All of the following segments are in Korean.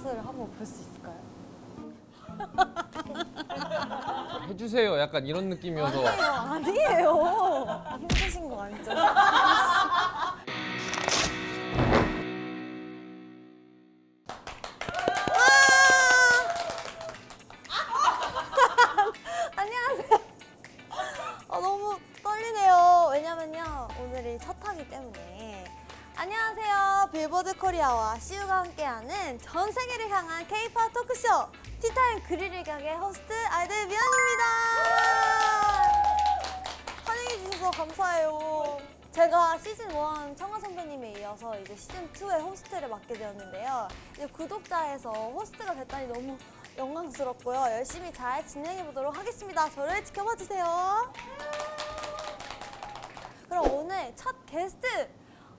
리허설을 한번 볼 수 있을까요? 해주세요. 약간 이런 느낌이어서 아니에요, 아니에요. 힘드신 거 아니죠? 전 세계를 향한 K-팝 토크쇼 티타임 그릴을 가게 호스트 아이들 미연입니다. 환영해 주셔서 감사해요. 제가 시즌 1 청아 선배님에 이어서 이제 시즌 2의 호스트를 맡게 되었는데요. 이제 구독자에서 호스트가 됐다니 너무 영광스럽고요. 열심히 잘 진행해 보도록 하겠습니다. 저를 지켜봐 주세요. 그럼 오늘 첫 게스트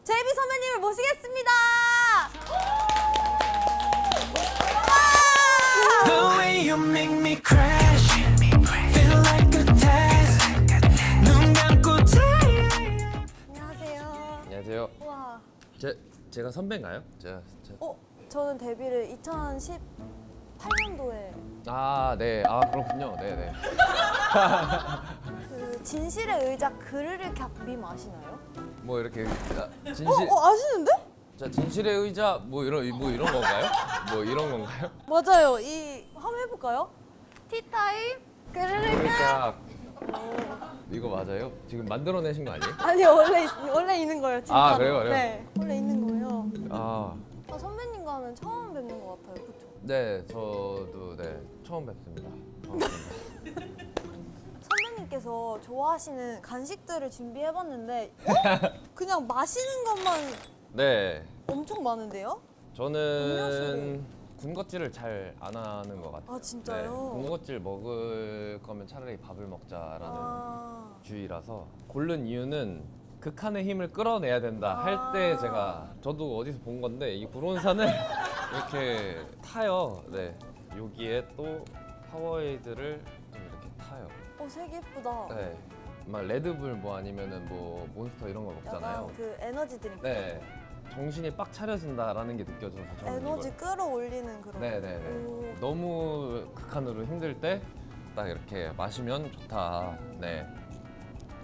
제이비 선배님을 모시겠습니다. You make me crash, feel like a test. 눈 감고 자요. 안녕하세요. 안녕하세요. 와, 제 제가 선배인가요? 제가 제... 어, 저는 데뷔를 2018년도에 아 네. 아 그렇군요. 네 네. 그 진실의 의자 그르르 격빔 아시나요? 뭐 이렇게 아, 진실 어, 어 아시는데? 자 진실의 의자 뭐 이런 뭐 이런 건가요? 뭐 이런 건가요? 맞아요. 이 한번 해볼까요? 티타임. 그러니까 이거 맞아요? 지금 만들어내신 거 아니에요? 아니 원래 있- 원래 있는 거예요. 진짜. 아, 그래요, 그래요? 네, 원래 있는 거예요. 아, 아, 선배님과는 처음 뵙는 것 같아요. 그렇죠? 네, 저도 네 처음 뵙습니다. 반갑습니다. 선배님께서 좋아하시는 간식들을 준비해봤는데 어? 그냥 마시는 것만 네, 엄청 많은데요? 저는. 군것질을 잘 안 하는 것 같아요. 아 진짜요? 네, 군것질 먹을 거면 차라리 밥을 먹자라는 아, 주의라서 고른 이유는 극한의 힘을 끌어내야 된다 할 때 아. 제가 저도 어디서 본 건데 이 구론산을 이렇게 타요. 네, 여기에 또 파워에이드를 좀 이렇게 타요. 어 색이 예쁘다. 네, 막 레드불 뭐 아니면은 뭐 몬스터 이런 거 먹잖아요. 약간 그 에너지 드링크. 네, 정신이 빡 차려진다라는 게 느껴져서 저는 에너지 이걸. 끌어올리는 그런. 네네네. 오. 너무 극한으로 힘들 때 딱 이렇게 마시면 좋다. 네.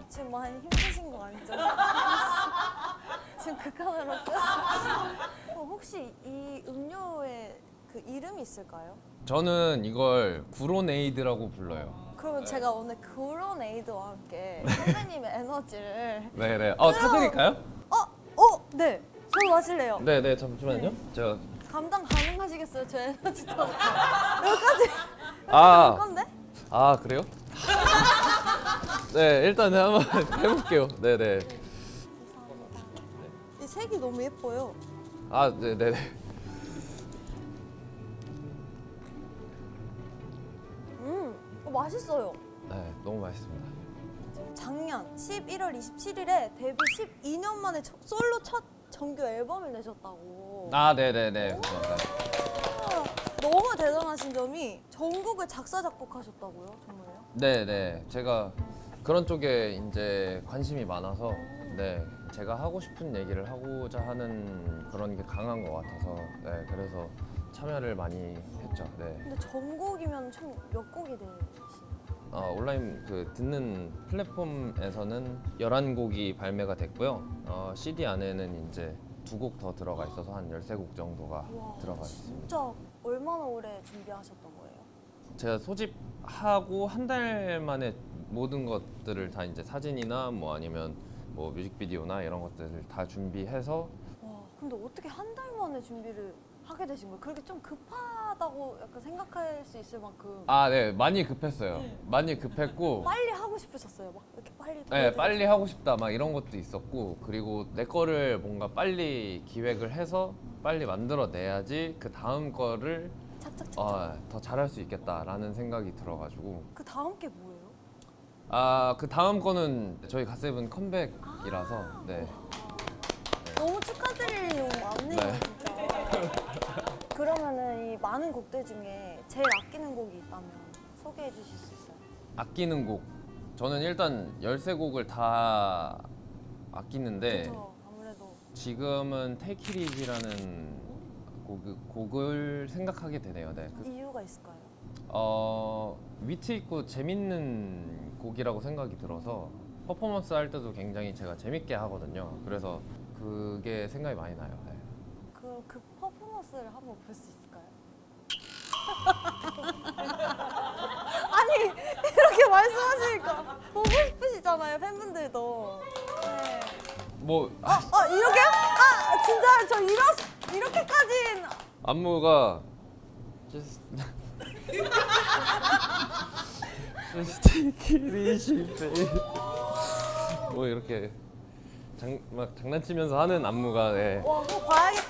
지금 많이 힘드신 거 아니죠? 지금 극한으로서. 어, 혹시 이 음료의 그 이름이 있을까요? 저는 이걸 구로네이드라고 불러요. 그러면 제가 오늘 그런 에이드와 함께 선배님의 에너지를 네네. 어 타드릴까요? 어? 어? 네. 저 마실래요. 네네 잠시만요. 제가 감당 가능하시겠어요? 저 에너지 더 여기까지 아, 할 건데? 아 그래요? 네 일단 한번 해볼게요. 네네. 이 색이 너무 예뻐요. 아 네네네. 음, 어, 맛있어요. 네 너무 맛있습니다. 작년 11월 27일에 데뷔 12년 만에 첫- 솔로 첫 정규 앨범을 내셨다고. 아 네네네. 너무 대단하신 점이 전곡을 작사 작곡하셨다고요, 정말요? 네네 제가 그런 쪽에 이제 관심이 많아서 네 제가 하고 싶은 얘기를 하고자 하는 그런 게 강한 것 같아서 네 그래서 참여를 많이 했죠. 네 근데 전곡이면 총 몇 곡이 되시나요? 어, 온라인 그 듣는 플랫폼에서는 11곡이 발매가 됐고요. 어, CD 안에는 이제 두 곡 더 들어가 있어서 한 13곡 정도가 와, 들어가 있습니다. 진짜 얼마나 오래 준비하셨던 거예요? 제가 소집하고 한 달 만에 모든 것들을 다 이제 사진이나 뭐 아니면 뭐 뮤직비디오나 이런 것들을 다 준비해서 와, 근데 어떻게 한 달 만에 준비를 하게 되신 거예요? 그렇게 좀 급 하다고 약간 생각할 수 있을 만큼. 아, 네. 많이 급했어요. 많이 급했고. 빨리 하고 싶으셨어요? 막 이렇게 빨리 네, 보여드리고. 빨리 하고 싶다. 막 이런 것도 있었고. 그리고 내 거를 뭔가 빨리 기획을 해서 빨리 만들어 내야지 그 다음 거를 착착착 어, 더 잘할 수 있겠다라는 생각이 들어가지고. 그 다음 게 뭐예요? 아 그 다음 거는 저희 갓세븐 컴백이라서. 네. 너무 축하드릴 내용 많네요 네. 진짜 그러면은 이 많은 곡들 중에 제일 아끼는 곡이 있다면 소개해 주실 수 있어요? 아끼는 곡 저는 일단 13곡을 다 아끼는데 그죠 아무래도 지금은 Take It Easy라는 곡, 곡을 생각하게 되네요. 네. 그, 이유가 있을까요? 어, 위트 있고 재밌는 곡이라고 생각이 들어서 퍼포먼스 할 때도 굉장히 제가 재밌게 하거든요. 그래서 그게 생각이 많이 나요. 네. 그, 그퍼 포먼스를 한번 볼 수 있을까요? 아니 이렇게 말씀하시니까 보고 싶으시잖아요 팬분들도. 네. 뭐 아, 아 이렇게요? 아 진짜 저 이러 이렇게까진 안무가. 뭐 이렇게 장, 막 장난치면서 하는 안무가 네. 와 그거 봐야겠다.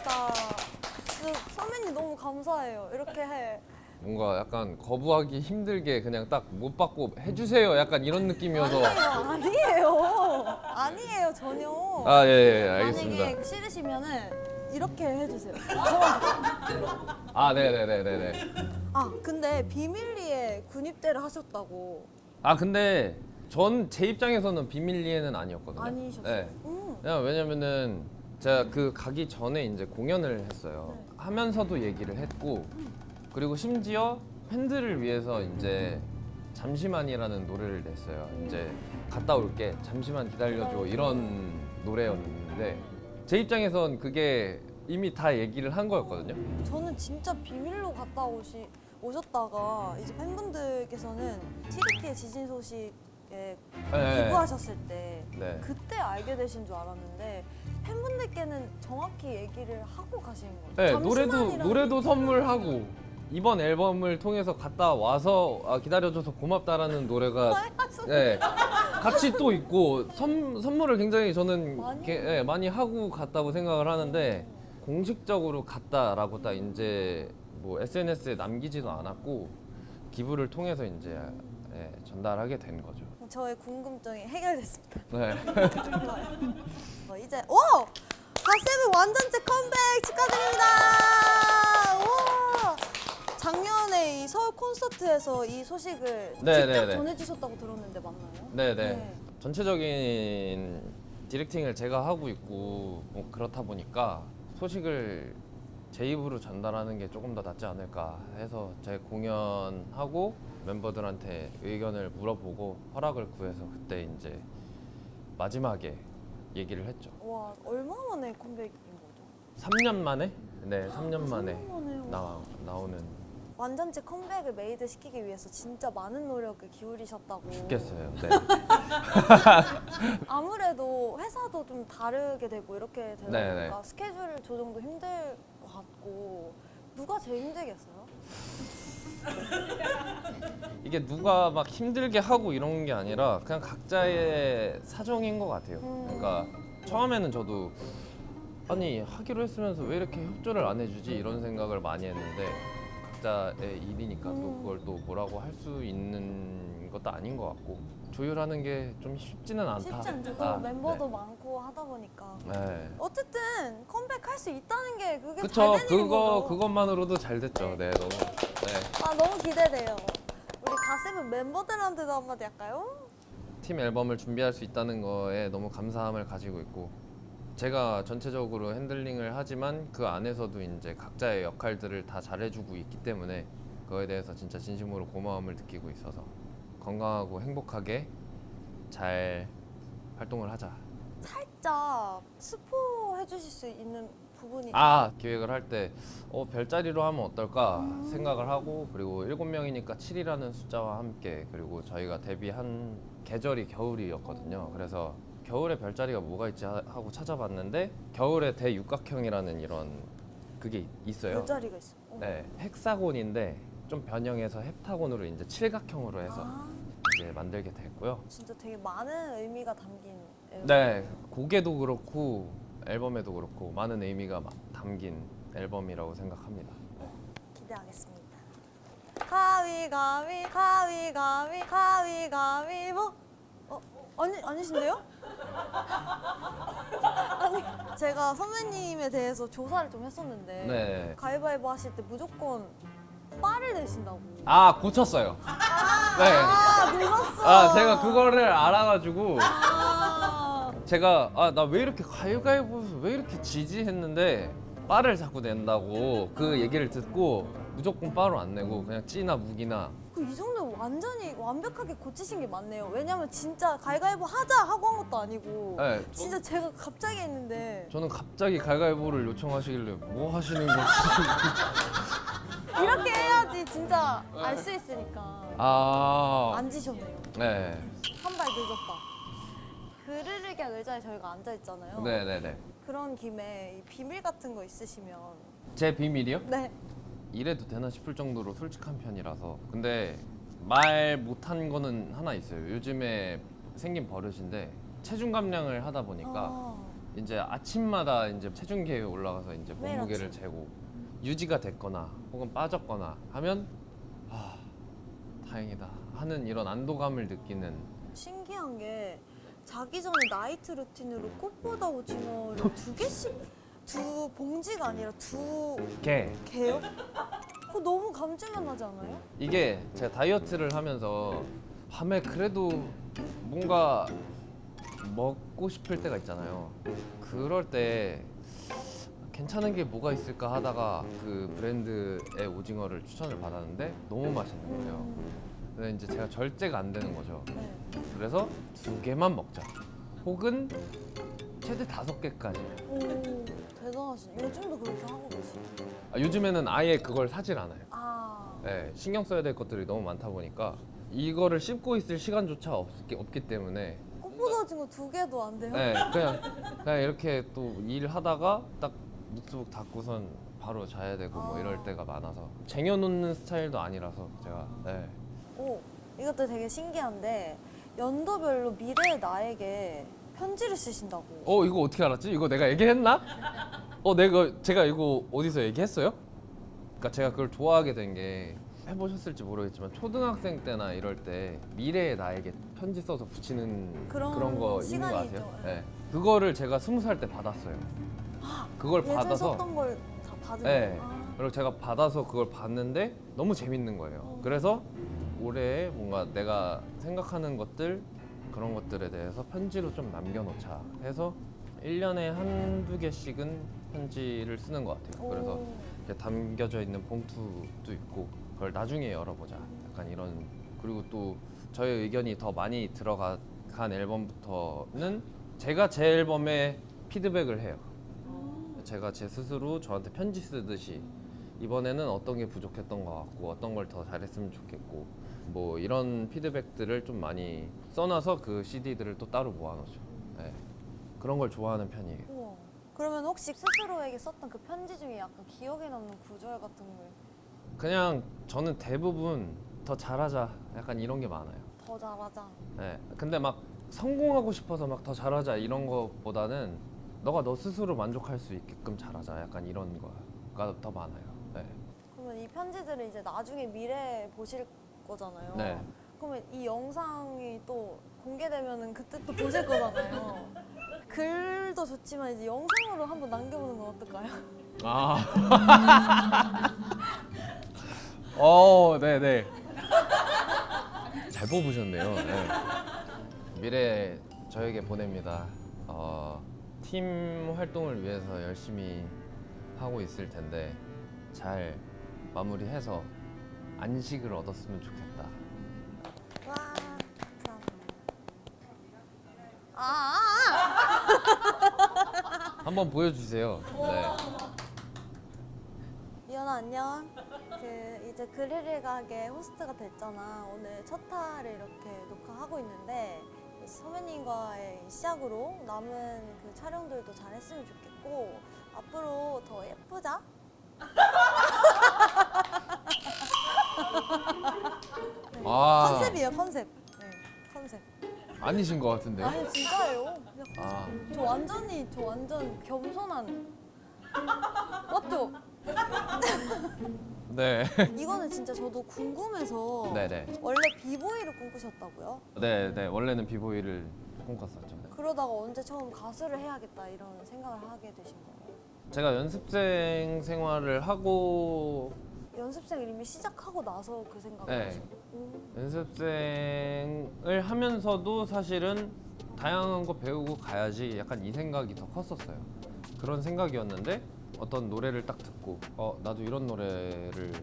선배님 너무 감사해요. 이렇게 해. 뭔가 약간 거부하기 힘들게 그냥 딱 못 받고 해주세요 약간 이런 느낌이어서 아니에요, 아니에요, 아니에요 전혀. 아 예 예, 알겠습니다 만약에 싫으시면은 이렇게 해주세요. 아 네네네네네 아 근데 비밀리에 군입대를 하셨다고 아 근데 전 제 입장에서는 비밀리에는 아니었거든요 아니셨어요? 네. 음. 그냥 왜냐면은 제가 그 가기 전에 이제 공연을 했어요. 네. 하면서도 얘기를 했고 그리고 심지어 팬들을 위해서 이제 잠시만이라는 노래를 냈어요. 이제 갔다 올게 잠시만 기다려줘 이런 노래였는데 제 입장에선 그게 이미 다 얘기를 한 거였거든요. 저는 진짜 비밀로 갔다 오시 오셨다가 이제 팬분들께서는 TDP의 지진 소식에 네. 기부하셨을 때 네. 그때 알게 되신 줄 알았는데 팬분들께는 정확히 얘기를 하고 가신 거예요. 네, 노래도 노래도 선물하고 이번 앨범을 통해서 갔다 와서 아, 기다려줘서 고맙다라는 노래가 네, 같이 또 있고 선, 선물을 굉장히 저는 많이 게- 네, 많이 하고 갔다고 생각을 하는데 공식적으로 갔다라고 딱 이제 뭐 SNS에 남기지도 않았고 기부를 통해서 이제 예, 전달하게 된 거죠. 저의 궁금증이 해결됐습니다. 네. 어, 이제 오! 가세븐 완전체 컴백 축하드립니다. 와! 작년에 이 서울 콘서트에서 이 소식을 네, 직접 네, 네. 전해주셨다고 들었는데 맞나요? 네네. 네. 전체적인 디렉팅을 제가 하고 있고 뭐 그렇다 보니까 소식을 제 입으로 전달하는 게 조금 더 낫지 않을까 해서 제 공연하고 멤버들한테 의견을 물어보고 허락을 구해서 그때 이제 마지막에 얘기를 했죠. 와 얼마 만에 컴백인 거죠? 3년 만에? 네, 3년 만에. 나, 나오는 완전체 컴백을 메이드 시키기 위해서 진짜 많은 노력을 기울이셨다고. 죽겠어요. 네. 아무래도 회사도 좀 다르게 되고 이렇게 되다 네, 보니까 스케줄 조정도 힘들 것 같고 누가 제일 힘들겠어요? 이게 누가 막 힘들게 하고 이런 게 아니라 그냥 각자의 사정인 것 같아요. 음. 그러니까 처음에는 저도 아니 하기로 했으면서 왜 이렇게 협조를 안 해주지 이런 생각을 많이 했는데 각자의 일이니까 또 음. 그걸 또 뭐라고 할 수 있는 것도 아닌 것 같고 조율하는 게 좀 쉽지는 않다. 쉽지 않죠. 또 아, 멤버도 많고 하다 보니까. 네. 네. 어쨌든 컴백할 수 있다는 게 그게 그쵸 일인 그거 거죠. 그것만으로도 잘 됐죠. 네 너무 네. 아 너무 기대돼요. 우리 가세븐 멤버들한테도 한마디 할까요? 팀 앨범을 준비할 수 있다는 거에 너무 감사함을 가지고 있고 제가 전체적으로 핸들링을 하지만 그 안에서도 이제 각자의 역할들을 다 잘해주고 있기 때문에 그거에 대해서 진짜 진심으로 고마움을 느끼고 있어서 건강하고 행복하게 잘 활동을 하자. 살짝 스포 해주실 수 있는 부분이 아 기획을 할 때 어, 별자리로 하면 어떨까 생각을 하고 그리고 일곱 명이니까 7이라는 숫자와 함께 그리고 저희가 데뷔한 계절이 겨울이었거든요. 그래서 겨울에 별자리가 뭐가 있지 하- 하고 찾아봤는데 겨울에 대육각형이라는 이런 그게 있어요. 별자리가 있어. 어. 네, 헥사곤인데 좀 변형해서 헵타곤으로 이제 칠각형으로 해서 아 이제 만들게 됐고요. 진짜 되게 많은 의미가 담긴 앨범. 네, 곡에도 그렇고 앨범에도 그렇고 많은 의미가 막 담긴 앨범이라고 생각합니다. 기대하겠습니다. 가위 가위 가위 가위 가위 가위 뭐? 어 아니 아니신데요? 아니 제가 선배님에 대해서 조사를 좀 했었는데 네. 가위바위보 하실 때 무조건 빠를 내신다고. 아 고쳤어요. 네. 아 늦었어. 아 제가 그거를 알아가지고 아, 제가 아 나 왜 이렇게 가위가위보에서 왜 이렇게 지지 했는데 바를 자꾸 낸다고 그 얘기를 듣고 무조건 바로 안 내고 그냥 찌나 무기나 그럼 이 정도면 완전히 완벽하게 고치신 게 맞네요. 왜냐면 진짜 가위가위보 하자 하고 한 것도 아니고 네, 진짜 제가 갑자기 했는데 저는 갑자기 갈갈보를 요청하시길래 뭐 하시는 거지? 이렇게 해야지 진짜 알 수 있으니까 아, 앉으셨네요. 네, 한 발 늦었다. 그르르기한 의자에 저희가 앉아 있잖아요. 네, 네, 네. 그런 김에 이 비밀 같은 거 있으시면 제 비밀이요? 네. 이래도 되나 싶을 정도로 솔직한 편이라서 근데 말 못한 거는 하나 있어요 요즘에 생긴 버릇인데 체중 감량을 하다 보니까 어. 이제 아침마다 이제 체중계에 올라가서 이제 매일 몸무게를. 재고 유지가 됐거나 혹은 빠졌거나 하면 아 다행이다 하는 이런 안도감을 느끼는 신기한 게 자기 전에 나이트 루틴으로 꽃보다 오징어를 두 개씩 두 봉지가 아니라 두게 개요? 그거 너무 감질만 나지 않아요? 이게 제가 다이어트를 하면서 밤에 그래도 뭔가 먹고 싶을 때가 있잖아요. 그럴 때 괜찮은 게 뭐가 있을까 하다가 그 브랜드의 오징어를 추천을 받았는데 너무 맛있는 거예요. 근데 이제 제가 절제가 안 되는 거죠. 네. 그래서 두 개만 먹자. 혹은 최대 다섯 개까지. 오 대단하시네. 요즘도 그렇게 하고 계시네. 아, 요즘에는 아예 그걸 사질 않아요. 아 네, 신경 써야 될 것들이 너무 많다 보니까 이거를 씹고 있을 시간조차 없기, 없기 때문에 꽃보다 오징어 두 개도 안 돼요? 네, 그냥 그냥 이렇게 또 일하다가 딱 노트북 닫고선 바로 자야 되고 뭐 이럴 때가 많아서 쟁여놓는 스타일도 아니라서 제가 네. 오 이것도 되게 신기한데 연도별로 미래의 나에게 편지를 쓰신다고. 어 이거 어떻게 알았지? 이거 내가 얘기했나? 어 내가 제가 이거 어디서 얘기했어요? 그러니까 제가 그걸 좋아하게 된 게 해보셨을지 모르겠지만 초등학생 때나 이럴 때 미래의 나에게 편지 써서 붙이는 그런 그런, 거 있는 거 시간이 아세요? 있죠. 네. 그거를 제가 스무 살 때 받았어요. 그걸 예전 받아서 썼던 걸 다 받은 네. 거예요? 아. 그리고 제가 받아서 그걸 봤는데 너무 재밌는 거예요. 그래서 올해 뭔가 내가 생각하는 것들 그런 것들에 대해서 편지로 좀 남겨놓자 해서 1년에 한두 개씩은 편지를 쓰는 것 같아요. 그래서 오. 이렇게 담겨져 있는 봉투도 있고 그걸 나중에 열어보자. 약간 이런 그리고 또 저의 의견이 더 많이 들어간 앨범부터는 제가 제 앨범에 피드백을 해요. 제가 제 스스로 저한테 편지 쓰듯이 이번에는 어떤 게 부족했던 것 같고 어떤 걸 더 잘했으면 좋겠고 뭐 이런 피드백들을 좀 많이 써놔서 그 CD들을 또 따로 모아놓죠. 네. 그런 걸 좋아하는 편이에요. 우와. 그러면 혹시 스스로에게 썼던 그 편지 중에 약간 기억에 남는 구절 같은 걸더 그냥 저는 대부분 더 잘하자 약간 이런 게 많아요. 잘하자. 네. 근데 막 성공하고 싶어서 막 더 잘하자 이런 거보다는 너가 너 스스로 만족할 수 있게끔 잘하자 약간 이런 거가 더 많아요. 네. 그러면 이 편지들을 이제 나중에 미래에 보실 거잖아요. 네. 그러면 이 영상이 또 공개되면은 그때 또 보실 거잖아요. 글도 좋지만 이제 영상으로 한번 남겨보는 건 어떨까요? 아. 어, 네, 네. 잘 뽑으셨네요. 네. 미래 저에게 보냅니다. 어, 팀 활동을 위해서 열심히 하고 있을 텐데 잘 마무리해서 안식을 얻었으면 좋겠다. 와, 감사합니다. 아. 한번 보여주세요. 네. 이현아 안녕. 그 이제 그릴을 가게 호스트가 됐잖아. 오늘 첫 타를 이렇게 녹화하고 있는데 이 선배님과의 이 시작으로 남은 그 촬영들도 잘했으면 좋겠고 앞으로 더 예쁘자. 아. 컨셉이에요 컨셉. 네 컨셉. 아니신 것 같은데요? 아니 진짜예요. 그냥 아, 저 완전히 저 완전 겸손한. 맞죠? 네. 이거는 진짜 저도 궁금해서 네네. 원래 비보이를 꿈꾸셨다고요? 네, 네. 원래는 비보이를 꿈꿨었죠. 네. 그러다가 언제 처음 가수를 해야겠다 이런 생각을 하게 되신 거예요? 제가 연습생 생활을 하고 연습생을 이미 시작하고 나서 그 생각을 네. 하신 거예요? 음. 연습생을 하면서도 사실은 다양한 거 배우고 가야지 약간 이 생각이 더 컸었어요. 그런 생각이었는데 어떤 노래를 딱 듣고 어 나도 이런 노래를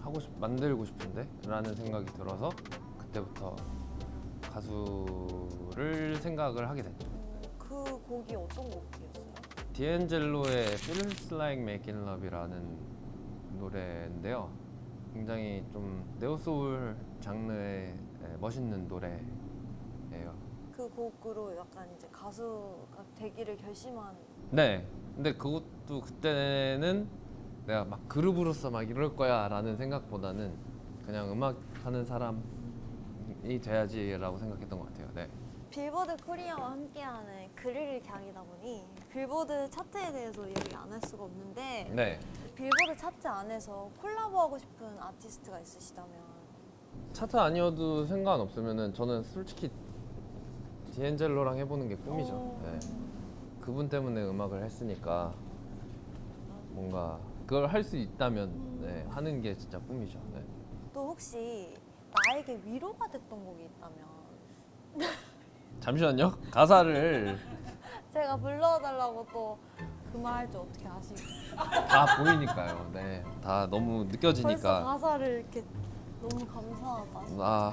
하고 싶 만들고 싶은데 라는 생각이 들어서 그때부터 가수를 생각을 하게 됐죠. 음, 그 곡이 어떤 곡이었어요? 디엔젤로의 Feels Like Making Love이라는 노래인데요. 굉장히 좀 네오소울 장르의 예, 멋있는 노래예요. 그 곡으로 약간 이제 가수가 되기를 결심한 네. 근데 그것도 그때는 내가 막 그룹으로서 막 이럴 거야라는 생각보다는 그냥 음악 하는 사람이 돼야지라고 생각했던 것 같아요. 네. 빌보드 코리아와 함께하는 그릴을 향이다 보니 빌보드 차트에 대해서 얘기 안 할 수가 없는데 네. 빌보드 차트 안에서 콜라보하고 싶은 아티스트가 있으시다면 차트 아니어도 상관없으면은 저는 솔직히 디엔젤로랑 해보는 게 꿈이죠. 오. 네. 그분 때문에 음악을 했으니까 뭔가 그걸 할 수 있다면 네, 하는 게 진짜 꿈이죠. 네. 또 혹시 나에게 위로가 됐던 곡이 있다면 잠시만요. 가사를 제가 불러달라고 또 그말할줄 어떻게 아시겠어요? 다 보이니까요. 네. 다 너무 벌써 느껴지니까. 가사를 이렇게 너무 감사하다. 아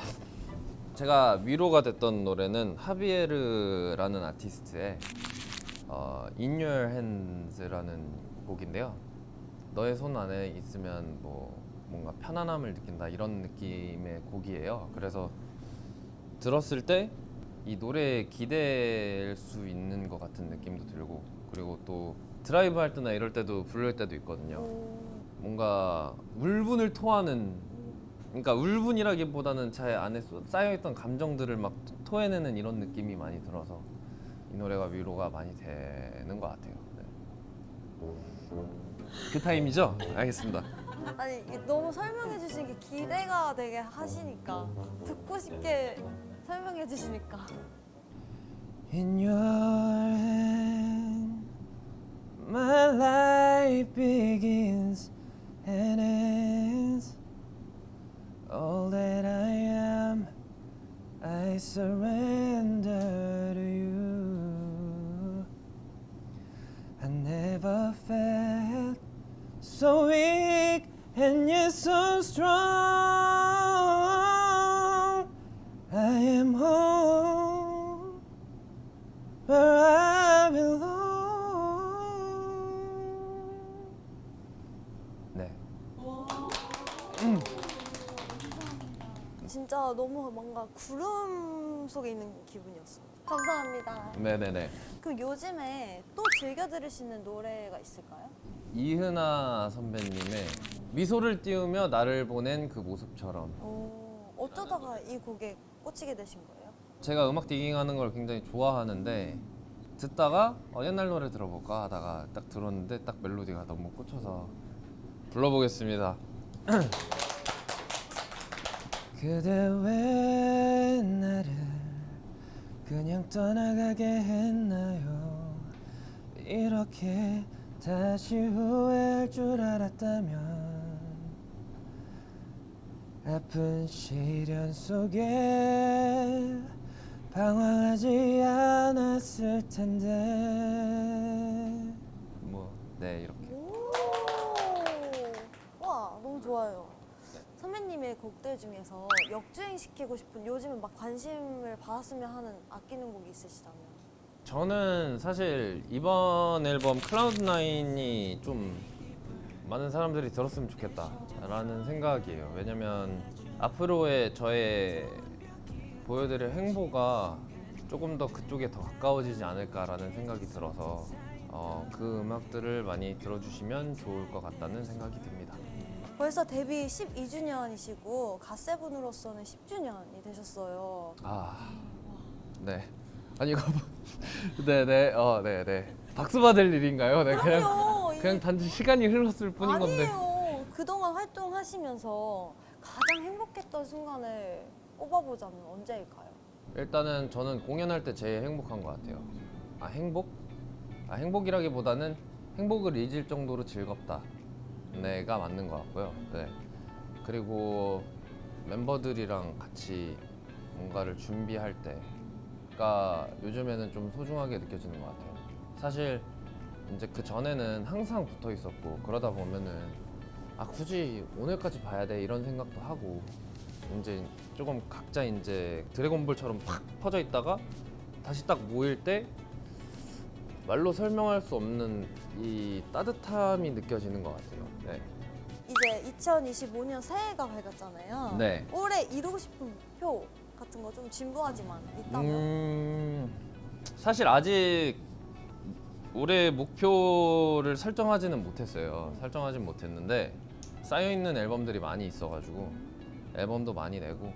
제가 위로가 됐던 노래는 하비에르라는 아티스트의 어, In Your Hands라는 곡인데요. 너의 손 안에 있으면 뭐 뭔가 편안함을 느낀다 이런 느낌의 곡이에요. 그래서 들었을 때 이 노래에 기댈 수 있는 것 같은 느낌도 들고 그리고 또 드라이브 할 때나 이럴 때도 부를 때도 있거든요. 오, 뭔가 울분을 토하는 그러니까 울분이라기보다는 제 안에 쏘- 쌓여있던 감정들을 막 토해내는 이런 느낌이 많이 들어서 이 노래가 위로가 많이 되는 것 같아요. 네. 그 타임이죠? 알겠습니다. 아니 이게 너무 설명해 주신 게 기대가 되게 하시니까 듣고 싶게 설명해 주시니까 In your my life begins and ends. All that I am, I surrender 구름 속에 있는 기분이었어요. 감사합니다. 네네네. 그럼 요즘에 또 즐겨 들으시는 노래가 있을까요? 이은아 선배님의 미소를 띄우며 나를 보낸 그 모습처럼 오, 어쩌다가 이 곡에 꽂히게 되신 거예요? 제가 음악 디깅하는 걸 굉장히 좋아하는데 듣다가 어, 옛날 노래 들어볼까 하다가 딱 들었는데 딱 멜로디가 너무 꽂혀서 불러보겠습니다. 그대 왜 나를 그냥 떠나가게 했나요? 이렇게 다시 후회할 줄 알았다면 아픈 시련 속에 방황하지 않았을 텐데 뭐 네 이렇게 오, 와 너무 좋아요. 선배님의 곡들 중에서 역주행 시키고 싶은 요즘에 막 관심을 받았으면 하는 아끼는 곡이 있으시다면? 저는 사실 이번 앨범 클라우드9이 좀 많은 사람들이 들었으면 좋겠다라는 생각이에요. 왜냐면 앞으로의 저의 보여드릴 행보가 조금 더 그쪽에 더 가까워지지 않을까라는 생각이 들어서 어, 그 음악들을 많이 들어주시면 좋을 것 같다는 생각이 듭니다. 벌써 데뷔 12주년이시고 갓세븐으로서는 10주년이 되셨어요. 아, 네. 아니 이거 네네 어 네네 박수 받을 일인가요? 네 그냥 그럼요. 그냥 단지 시간이 흘렀을 뿐인 건데. 아니에요. 그동안 활동하시면서 가장 행복했던 순간을 꼽아보자면 언제일까요? 일단은 저는 공연할 때 제일 행복한 것 같아요. 아 행복? 아 행복이라기보다는 행복을 잊을 정도로 즐겁다. 네가 맞는 것 같고요. 네. 그리고 멤버들이랑 같이 뭔가를 준비할 때가 요즘에는 좀 소중하게 느껴지는 것 같아요. 사실 이제 그 전에는 항상 붙어 있었고 그러다 보면은 아 굳이 오늘까지 봐야 돼 이런 생각도 하고 이제 조금 각자 이제 드래곤볼처럼 팍 퍼져 있다가 다시 딱 모일 때 말로 설명할 수 없는 이 따뜻함이 느껴지는 것 같아요. 네. 이제 2025년 새해가 밝았잖아요. 네. 올해 이루고 싶은 목표 같은 거 좀 진부하지만 있다면 음, 사실 아직 올해 목표를 설정하지는 못했어요. 설정하진 못했는데 쌓여 있는 앨범들이 많이 있어가지고 앨범도 많이 내고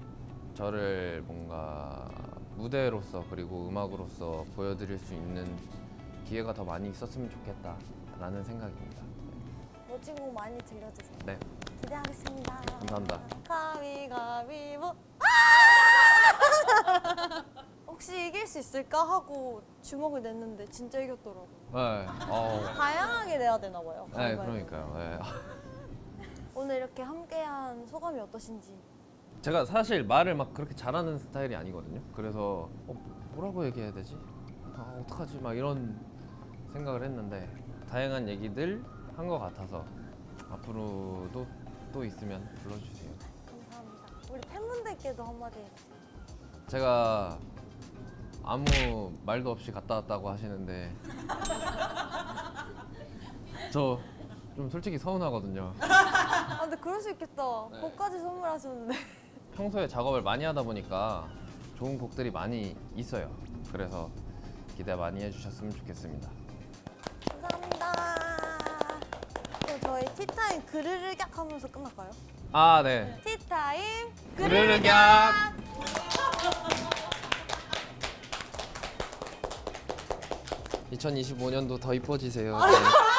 저를 뭔가 무대로서 그리고 음악으로서 보여드릴 수 있는 기회가 더 많이 있었으면 좋겠다라는 생각입니다. 멋진 곡 많이 들려주세요. 네, 기대하겠습니다. 감사합니다. 가위가위보. 아! 혹시 이길 수 있을까 하고 주먹을 냈는데 진짜 이겼더라고. 네, 어, 다양하게 내야 되나 봐요. 네, 가위바위보. 그러니까요. 네. 오늘 이렇게 함께한 소감이 어떠신지. 제가 사실 말을 막 그렇게 잘하는 스타일이 아니거든요. 그래서 어, 뭐라고 얘기해야 되지? 아, 어떡하지? 막 이런 생각을 했는데 다양한 얘기들 한 것 같아서 앞으로도 또 있으면 불러주세요. 감사합니다. 우리 팬분들께도 한마디 해주세요. 제가 아무 말도 없이 갔다 왔다고 하시는데 저 좀 솔직히 서운하거든요. 아 근데 그럴 수 있겠다. 네. 곡까지 선물하셨는데. 평소에 작업을 많이 하다 보니까 좋은 곡들이 많이 있어요. 그래서 기대 많이 해주셨으면 좋겠습니다. 그럼 저희 티타임 그르르격 하면서 끝날까요? 아 네. 티타임 그르르격. 2025년도 더 이뻐지세요. 네.